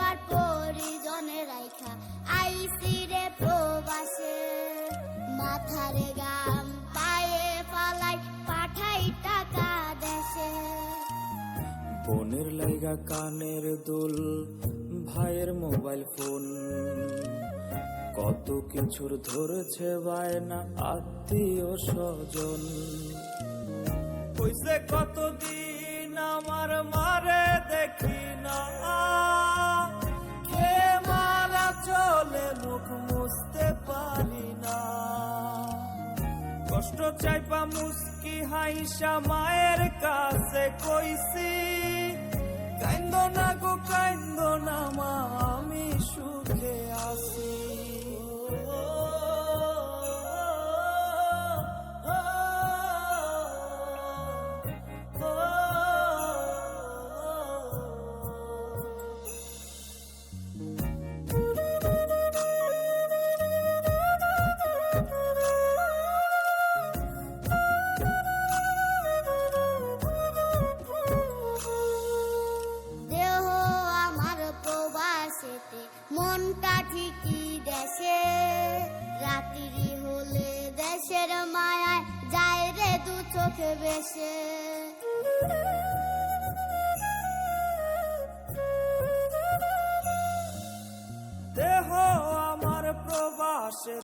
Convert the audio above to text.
পরিবার পরিজনে রাইখা আইসি রে প্রবাসে। মাথারে গাম পায়ে পালাই পাঠাই টাকা দেশে। বোনের লাইগা কানের দুল ভাইয়ের মোবাইল ফোন। কত কিছুর ধরেছে বায়না আত্মীয় স্বজন। কইছে কতদিন আমার মারে দেখি কষ্ট চাইপা মুস্কি হাইসা মায়ের কাছে কইছি কাইন্দ না গো কাইন্দ মনটা ঠিকই দেশে? রাত্রি হলে দেশের মায়ায় যায় রে দু চোখে বেশে। দেহ আমার প্রবাসে